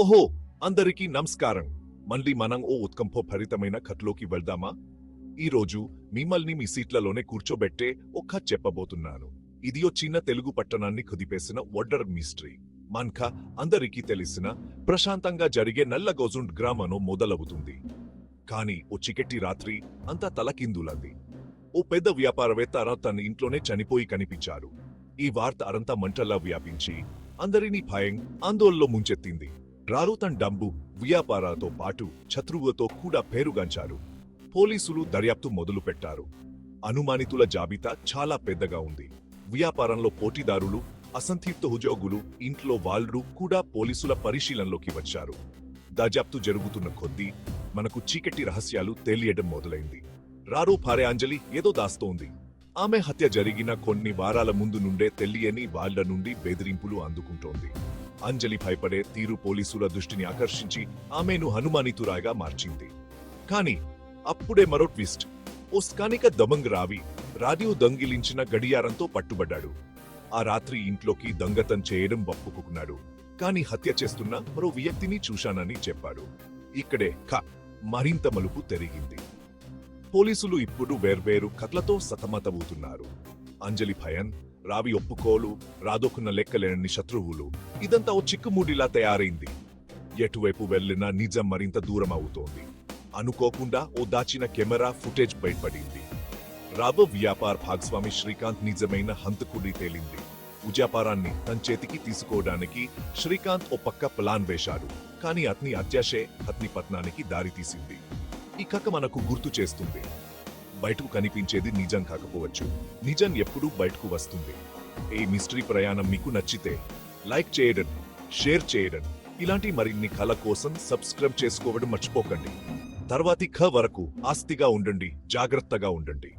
ఓహో అందరికీ నమస్కారం. మళ్ళీ మనం ఓ ఉత్కంఠభరితమైన కథలోకి వెళ్దామా? ఈ రోజు మిమ్మల్ని మీ సీట్లలోనే కూర్చోబెట్టే ఒక కథ చెప్పబోతున్నాను. ఇది ఓ చిన్న తెలుగు పట్టణాన్ని కుదిపేసిన వడ్డర్ మిస్టరీ. మన్ఖ అందరికీ తెలిసిన ప్రశాంతంగా జరిగే నల్లగోజుండ్ గ్రామను మొదలవుతుంది. కానీ ఓ చికెట్టి రాత్రి అంతా తలకిందులంది. ఓ పెద్ద వ్యాపారవేత్త తన ఇంట్లోనే చనిపోయి కనిపించారు. ఈ వార్త అరంతా మంటల్లా వ్యాపించి అందరినీ భయం ఆందోళనలో ముంచెత్తింది. రారు తన వ్యాపారాలతో పాటు శత్రువులతో కూడా పేరుగాంచారు. పోలీసులు దర్యాప్తు మొదలు పెట్టారు అనుమానితుల జాబితా చాలా పెద్దగా ఉంది. వ్యాపారంలో పోటీదారులు అసంతృప్త ఉద్యోగులు ఇంట్లో వాళ్ళు కూడా పోలీసుల పరిశీలనలోకి వచ్చారు. దర్యాప్తు జరుగుతున్న కొద్దీ మనకు చీకటి రహస్యాలు తెలియడం మొదలైంది. రారు భార్య అంజలి ఏదో దాస్తోంది. ఆమె హత్య జరిగిన కొన్ని వారాల ముందు నుండే తెలియని వాళ్ళ నుండి బెదిరింపులు అందుకుంటోంది. అంజలి భయపడే తీరు పోలీసుల దృష్టిని ఆకర్షించి ఆమెను హనుమానితురాగా మార్చింది. కానీ అప్పుడే మరో ట్విస్ట్. ఓ స్థానిక దమంగ్ రావి రాడియో దొంగిలించిన గడియారంతో పట్టుబడ్డాడు. ఆ రాత్రి ఇంట్లోకి దొంగతం చేయడం ఒప్పుకున్నాడు కానీ హత్య చేస్తున్న మరో వ్యక్తిని చూశానని చెప్పాడు. ఇక్కడే ఖ మరింత మలుపు తెరిగింది. పోలీసులు ఇప్పుడు వేర్వేరు కథలతో సతమతమవుతున్నారు. అంజలి భయన్ రావి ఒప్పుకోలు రాదోకున్న లెక్కలేని శత్రువులు. ఇదంతా ఓ చిక్కుముడిలా తయారైంది. ఎటువైపు వెళ్ళినా నిజం మరింత దూరం అవుతోంది అనుకోకుండా ఓ దాచిన కెమెరా ఫుటేజ్ బయటపడింది. రాబో వ్యాపార భాగస్వామి శ్రీకాంత్ నిజమైన హంతకుడి తేలింది. ఉజాపారాన్ని తన చేతికి తీసుకోవడానికి శ్రీకాంత్ ఓ పక్క ప్లాన్ వేశాడు. కానీ అతని అత్యాశే అతని పత్నానికి దారితీసింది. ఈ కథ మనకు గుర్తు చేస్తుంది. బయటకు కనిపించేది నిజం కాకపోవచ్చు. నిజం ఎప్పుడూ బయటకు వస్తుంది. ఈ మిస్టరీ ప్రయాణం మీకు నచ్చితే లైక్ చేయడం షేర్ చేయడం ఇలాంటి మరిన్ని కళ కోసం సబ్స్క్రైబ్ చేసుకోవడం మర్చిపోకండి. తర్వాతి ఖ వరకు ఆస్తిగా ఉండండి జాగ్రత్తగా ఉండండి.